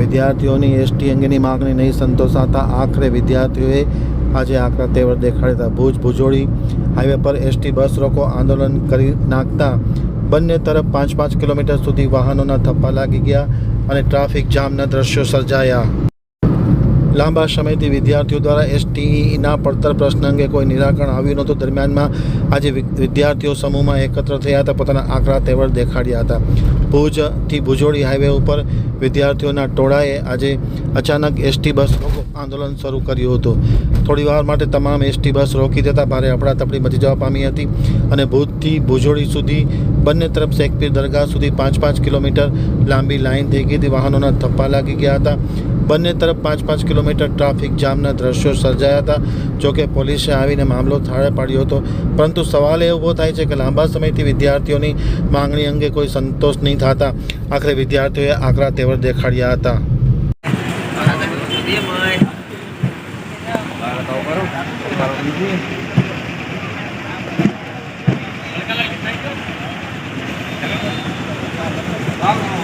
વિદ્યાર્થીઓની એસટી અંગેની માગણી નહીં સંતોષાતા આખરે વિદ્યાર્થીઓએ આજે આકરા તેવર હતા ભુજ ભુજોડી હાઈવે પર એસટી બસ રોકો આંદોલન કરી નાખતા બંને તરફ પાંચ પાંચ કિલોમીટર સુધી વાહનોના થપ્પા લાગી ગયા અને ટ્રાફિક જામના દ્રશ્યો સર્જાયા. લાંબા સમયથી વિદ્યાર્થીઓ દ્વારા એસટીના પડતર પ્રશ્ન અંગે કોઈ નિરાકરણ આવ્યું નહોતું. દરમિયાનમાં આજે વિદ્યાર્થીઓ સમૂહમાં એકત્ર થયા હતા, પોતાના આંકડા તેવર દેખાડ્યા હતા. ભુજથી ભુજોડી હાઈવે ઉપર વિદ્યાર્થીઓના ટોળાએ આજે અચાનક એસટી બસ આંદોલન શરૂ કર્યું હતું. થોડી વાર માટે તમામ એસટી બસ રોકી દેતા ભારે અફડાતફડી મચી જવા પામી હતી અને ભુજથી ભુજોડી સુધી બંને તરફ શેખપીર દરગાહ સુધી પાંચ પાંચ કિલોમીટર લાંબી લાઇન થઈ ગઈ હતી. વાહનોના થપ્પા લાગી ગયા હતા. બંને તરફ પાંચ પાંચ કિલોમીટર ટ્રાફિક જામના દ્રશ્યો સર્જાયા હતા. જોકે પોલીસે આવીને મામલો થાળે પાડ્યો હતો. પરંતુ સવાલ એ થાય છે કે લાંબા સમયથી વિદ્યાર્થીઓની માંગણી અંગે કોઈ સંતોષ નહીં થતા. આખરે વિદ્યાર્થીઓએ આકરા તેવર દેખાડ્યા હતા. Vamos.